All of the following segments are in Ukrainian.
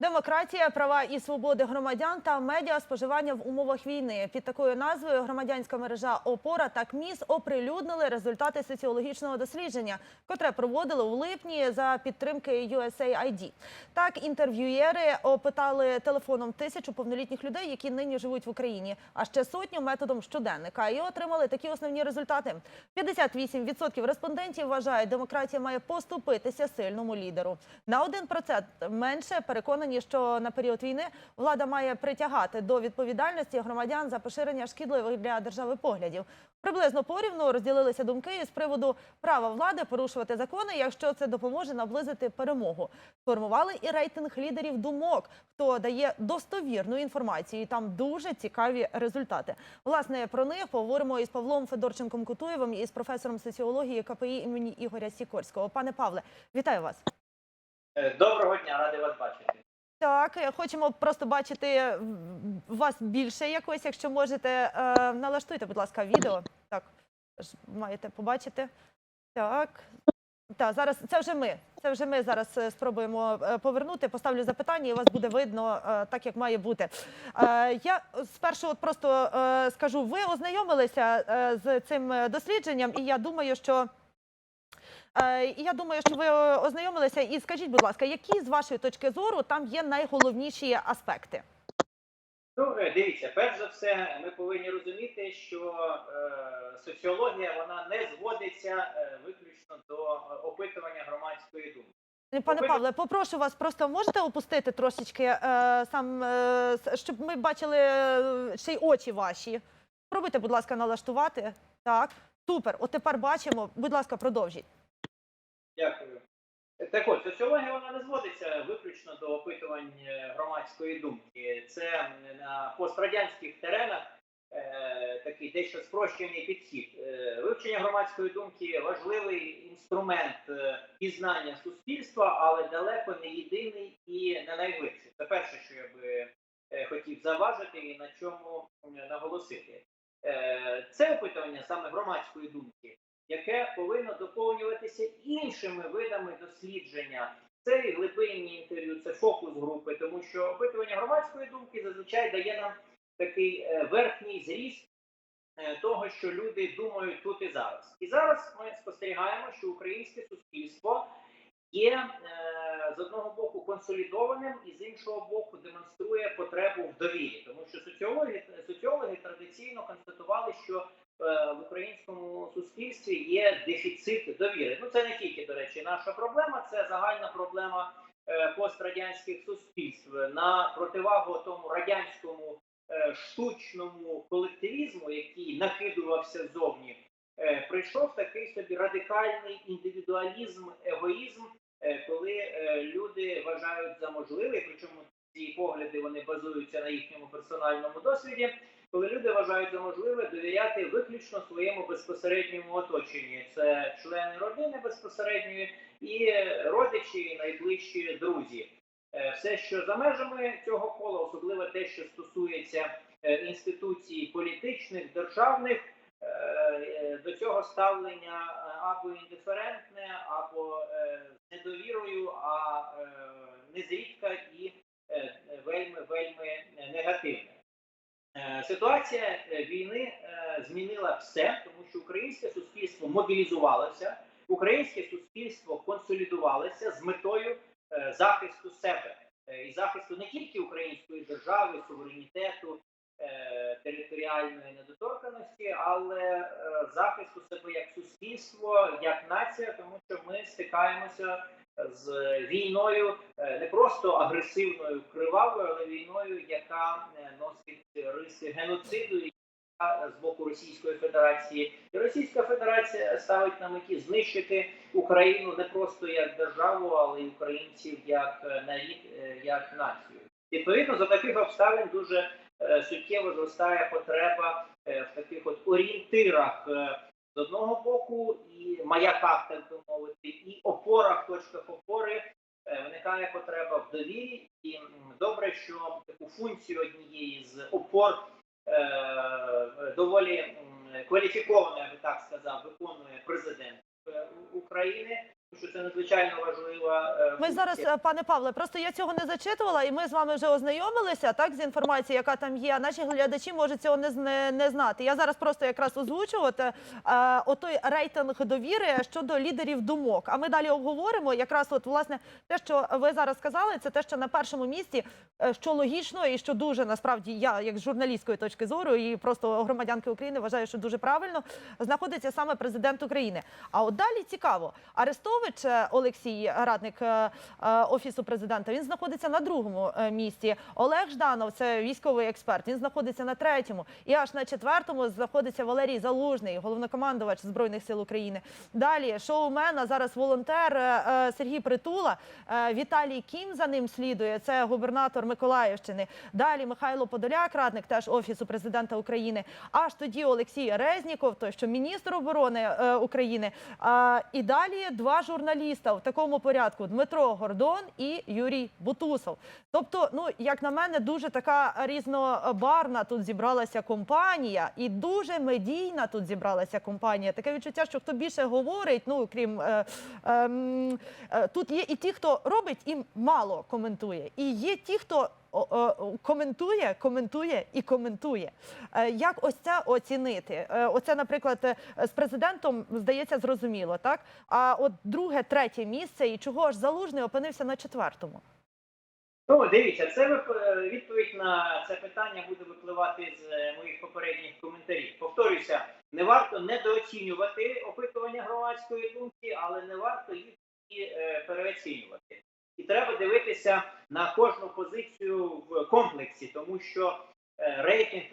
Демократія, права і свободи громадян та медіа споживання в умовах війни. Під такою назвою громадянська мережа Опора та КМІС оприлюднили результати соціологічного дослідження, котре проводили у липні за підтримки USAID. Так, інтерв'юєри опитали телефоном тисячу повнолітніх людей, які нині живуть в Україні, а ще сотню методом щоденника. І отримали такі основні результати: 58% респондентів вважають, демократія має поступитися сильному лідеру. На 1% менше переконані, що на період війни влада має притягати до відповідальності громадян за поширення шкідливих для держави поглядів. Приблизно порівну розділилися думки із приводу права влади порушувати закони, якщо це допоможе наблизити перемогу. Сформували і рейтинг лідерів думок, хто дає достовірну інформацію. І там дуже цікаві результати. Власне про них поговоримо із Павлом Федорченком Кутуєвим і з професором соціології КПІ імені Ігоря Сікорського. Пане Павле, вітаю вас. Е, Доброго дня, радий вас бачити. Так, е, хочемо просто бачити вас більше якось. Якщо можете, е, налаштуйте, будь ласка, відео. Так, маєте побачити. Так. Так, зараз це вже ми. Це вже ми зараз е, спробуємо е, повернути. Поставлю запитання, і вас буде видно е, так, як має бути. Е, Я спершу от просто е, скажу, ви ознайомилися е, з цим е, дослідженням, і я думаю, що. Е, і Я думаю, що ви е, ознайомилися. І скажіть, будь ласка, які з вашої точки зору там є найголовніші аспекти? Ну, дивіться, перш за все, ми повинні розуміти, що е, соціологія вона не зводиться е, виключно до е, опитування громадської думки. Пане Ви- Павле, попрошу вас, просто можете опустити трошечки е, сам, е, щоб ми бачили ще й очі ваші. Спробуйте, будь ласка, налаштувати. Так, супер. От тепер бачимо. Будь ласка, продовжіть. Дякую. Так от, соціологія вона не зводиться виключно до опитувань е, громадської думки. Це на пострадянських теренах е, такий дещо спрощений підхід. Е, вивчення громадської думки важливий інструмент е, суспільства, але далеко не єдиний і не найглибший. Це перше, що я би е, хотів заважити і на чому наголосити. Е, це опитування саме громадської думки яке повинно доповнюватися іншими видами дослідження. Це і глибинні інтерв'ю, це фокус групи, тому що опитування громадської думки зазвичай дає нам такий е, верхній зріст е, того, що люди думають тут і зараз. І зараз ми спостерігаємо, що українське суспільство є е, з одного боку консолідованим і з іншого боку демонструє потребу в довірі, тому що соціологи, соціологи традиційно констатували, що в українському суспільстві є дефіцит довіри. Ну це не тільки до речі, наша проблема, це загальна проблема е, пострадянських суспільств на противагу тому радянському е, штучному колективізму, який накидувався ззовні. е, Прийшов такий собі радикальний індивідуалізм, егоїзм, е, коли е, люди вважають за можливе, причому ці погляди вони базуються на їхньому персональному досвіді коли люди вважають за можливе довіряти виключно своєму безпосередньому оточенню. Це члени родини безпосередньої і родичі, і найближчі друзі. Е, Все, що за межами цього кола, особливо те, що стосується е, інституцій політичних, державних, е, до цього ставлення або індиферентне, або недовірою, а незрідка і вельми вельми негативне. Е, Ситуація е, війни е, змінила все, тому що українське суспільство мобілізувалося, українське суспільство консолідувалося з метою е, захисту себе е, і захисту не тільки української держави, суверенітету, е, територіальної недоторканості, але е, захисту себе як суспільство, як нація, тому що ми стикаємося з війною е, не просто агресивною, кривавою, але війною, яка е, носить риси геноциду з боку Російської Федерації. І Російська Федерація ставить на меті знищити Україну не просто як державу, але й українців як е, як націю. Відповідно, за таких обставин дуже суттєво зростає потреба в таких от орієнтирах. З одного боку, і маяках, так би мовити, і опорах, точках опори е, виникає потреба в довірі. І добре, що таку функцію однієї з опор е, доволі кваліфіковано, я би так сказав, виконує президент е, України. Що це надзвичайно важлива. е, Ми зараз, функція. е, пане Павле, просто я цього не зачитувала, і ми з вами вже ознайомилися так з інформацією, яка там є. А наші глядачі можуть цього не, з- не, не знати. Я зараз просто якраз озвучу от, е, отой рейтинг довіри щодо лідерів думок. А ми далі обговоримо якраз, от власне, те, що ви зараз сказали, це те, що на першому місці, е, що логічно і що дуже насправді я, як з журналістської точки зору, і просто громадянки України вважаю, що дуже правильно знаходиться саме президент України. А от далі цікаво, Арестович е, Олексій, радник е, е, офісу президента, він знаходиться на другому місці. Олег Жданов, це військовий експерт. Він знаходиться на третьому. І аж на четвертому знаходиться Валерій Залужний, головнокомандувач збройних сил України. Далі шоумен, а зараз волонтер Сергій Притула. Віталій Кім за ним слідує. Це губернатор Миколаївщини. Далі Михайло Подоляк, радник теж офісу президента України. Аж тоді Олексій Резніков, той що міністр оборони України. І далі два журналіста в такому порядку: Дмитро Гордон і Юрій Бутусов. Тобто, ну як на мене, дуже така різнобарна тут зібралася компанія, і дуже медійна тут зібралася компанія. Таке відчуття, що хто більше говорить, ну крім е, ем, е, тут є і ті, хто робить і мало коментує, і є ті, хто коментує, коментує і коментує. Е, Як ось це оцінити? Е, Оце, наприклад, е, з президентом здається зрозуміло, так? А от друге, третє місце, і чого ж залужний опинився на четвертому? Ну, дивіться, це відповідь на це питання буде випливати з моїх попередніх коментарів. Повторюся, не варто недооцінювати опитування громадської думки, але не варто їх і переоцінювати. І треба дивитися на кожну позицію в комплексі, тому що е, рейтинг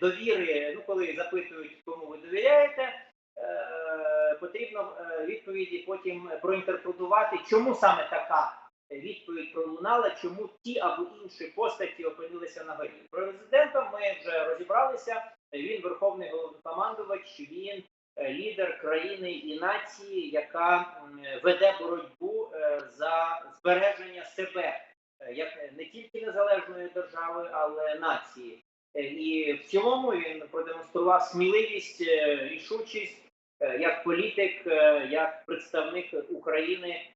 довіри, ну коли запитують, кому ви довіряєте, е, потрібно е, відповіді потім проінтерпретувати, чому саме така відповідь пролунала, чому ті або інші постаті опинилися на горі. Про президента ми вже розібралися. Він верховний головнокомандувач, він лідер країни і нації, яка веде боротьбу за збереження себе е, як не тільки незалежної держави, але нації. Е, І в цілому він продемонстрував сміливість, е, рішучість як політик, як представник України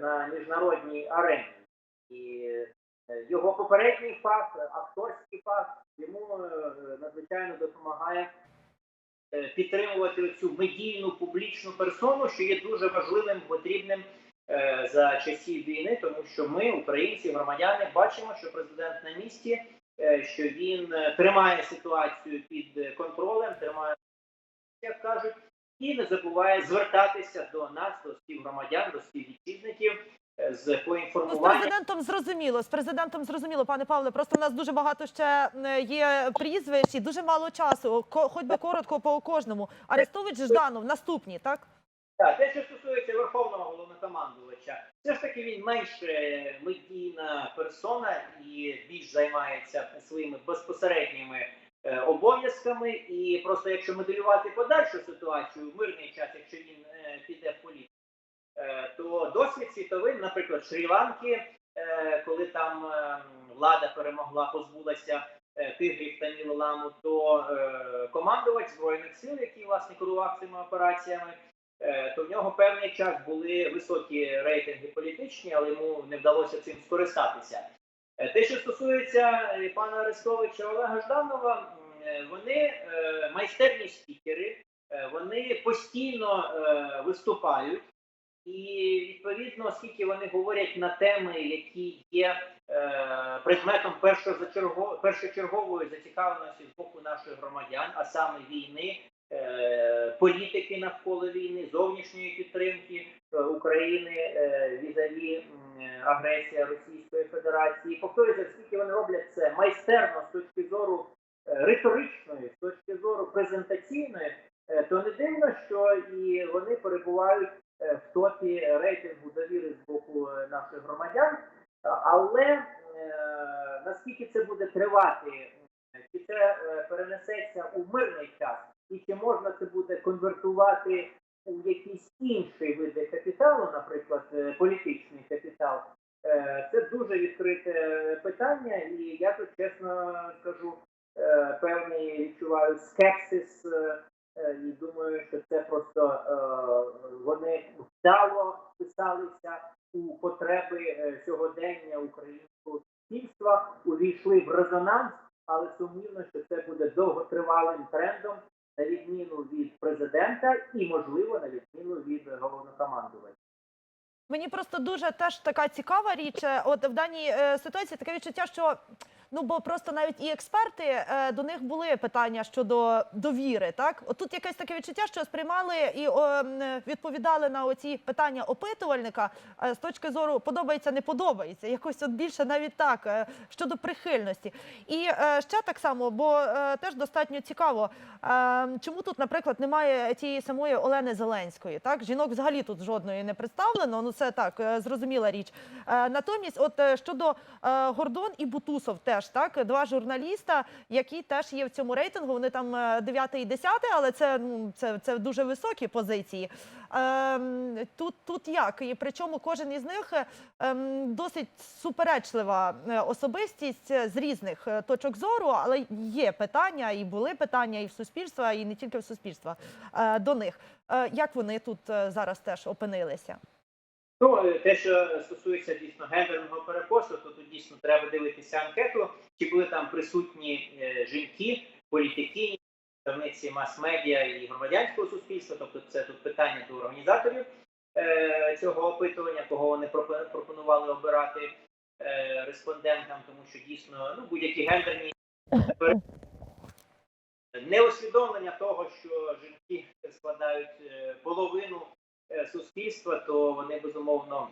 на міжнародній арені. І його попередній фах, е, акторський фах, йому надзвичайно допомагає підтримувати цю медійну публічну персону, що є дуже важливим, потрібним за часів війни, тому що ми, українці, громадяни, бачимо, що президент на місці, е, що він е, тримає ситуацію під е, контролем, тримає, як кажуть, і не забуває звертатися до нас, до співгромадян, до співвітчизників е, з Ну, з президентом зрозуміло. З президентом зрозуміло, пане Павле. Просто в нас дуже багато ще е, є прізвищ і дуже мало часу. Хоч би коротко по кожному. Арестович Жданов, наступні, так? Так, те, що стосується верховного головнокомандувача, все ж таки він менш е, медійна персона і більш займається своїми безпосередніми е, обов'язками. І просто якщо моделювати подальшу ситуацію в мирний час, якщо він е, піде в політику, е, то досвід світовий, наприклад, Шрі-Ланки, е, коли там е, влада перемогла, позбулася е, тигрів та Ніл-Ламу, то е, командувач збройних сил, який власне керував цими операціями. Е, то в нього певний час були високі рейтинги політичні, але йому не вдалося цим скористатися. Е, Те, що стосується е, пана Арестовича Олега Жданова, вони майстерні спікери, вони постійно виступають, і відповідно, оскільки вони говорять на теми, які є предметом першочергової зацікавленості з боку наших громадян, а саме війни, політики навколо війни, зовнішньої підтримки е, України е, візаві е, агресія Російської Федерації. Повторюся, оскільки вони роблять це майстерно з точки зору е, риторичної, з точки зору презентаційної, е, то не дивно, що і вони перебувають е, в топі рейтингу довіри з боку е, наших громадян. Але е, наскільки це буде тривати, е, чи це е, перенесеться у мирний час, і чи можна це буде конвертувати у якісь інші види капіталу, наприклад, е, політичний капітал, е, це дуже відкрите питання, і я тут чесно скажу, е, певний відчуваю скепсис І думаю, що це просто вони вдало вписалися у потреби сьогодення українського суспільства, увійшли в резонанс, але сумнівно, що це буде довготривалим трендом президента і, можливо, на відміну від головнокомандування. Мені просто дуже теж така цікава річ. е, От в даній е, ситуації таке відчуття, що ну бо просто навіть і експерти е, до них були питання щодо довіри. Так, от тут якесь таке відчуття, що сприймали і відповідали на оці питання опитувальника з точки зору подобається, не подобається. Якось от більше навіть так е, щодо прихильності. І е, ще так само, бо теж достатньо цікаво, чому тут, наприклад, немає тієї самої Олени Зеленської. Так, жінок взагалі тут жодної не представлено. Ну це так зрозуміла річ. Натомість, от щодо Гордон і Бутусов, теж так два журналіста, які теж є в цьому рейтингу. Вони там е, 9 і 10, але це ну це, це дуже високі позиції. Ем, тут тут як і причому кожен із них е, ем, досить суперечлива е, особистість е, з різних е, точок зору, але є питання, і були питання і в суспільства, і не тільки в суспільства е, до них. Е, Як вони тут е, зараз теж опинилися? Ну, е, те, що стосується дійсно гендерного перекосу, то тут дійсно треба дивитися анкету, чи були там присутні е, жінки, політики, представниці мас-медіа і громадянського суспільства. Тобто, це тут питання до організаторів е, цього опитування, кого вони пропонували обирати е, респондентам, тому що дійсно ну, будь-які гендерні неусвідомлення того, що жінки складають е, половину суспільства, то вони безумовно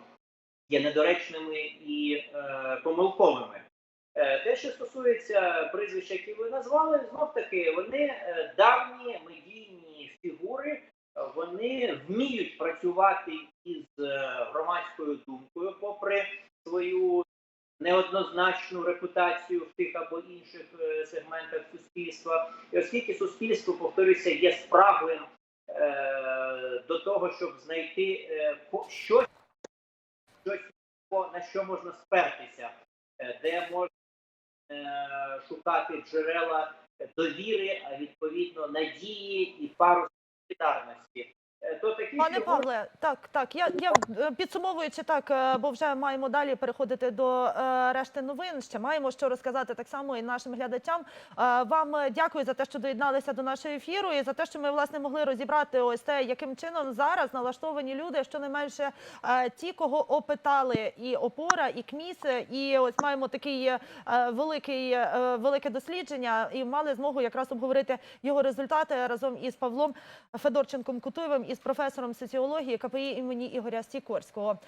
є недоречними і е, помилковими. Е, те, що стосується прізвища, які ви назвали, знов таки вони е, давні медійні фігури, е, вони вміють працювати із е, громадською думкою, попри свою неоднозначну репутацію в тих або інших е, сегментах суспільства. І оскільки суспільство, повторюся, є спраглим е, до того, щоб знайти е, щось, щось на що можна спертися, е, де можна е, шукати джерела довіри, а відповідно надії і пару солідарності. Е, То такі Пане фігури- Павле, так, так. Я, я е, підсумовуючи так, е, бо вже маємо далі переходити до е, решти новин. Ще маємо що розказати так само і нашим глядачам. Е, вам дякую за те, що доєдналися до нашого ефіру, і за те, що ми власне могли розібрати ось те, яким чином зараз налаштовані люди, щонайменше е, ті, кого опитали і опора, і КМІС, і ось маємо такий е, великий е, велике дослідження, і мали змогу якраз обговорити його результати разом із Павлом Федорченком Кутуєвим із професором соціології КПІ імені Ігоря Сікорського.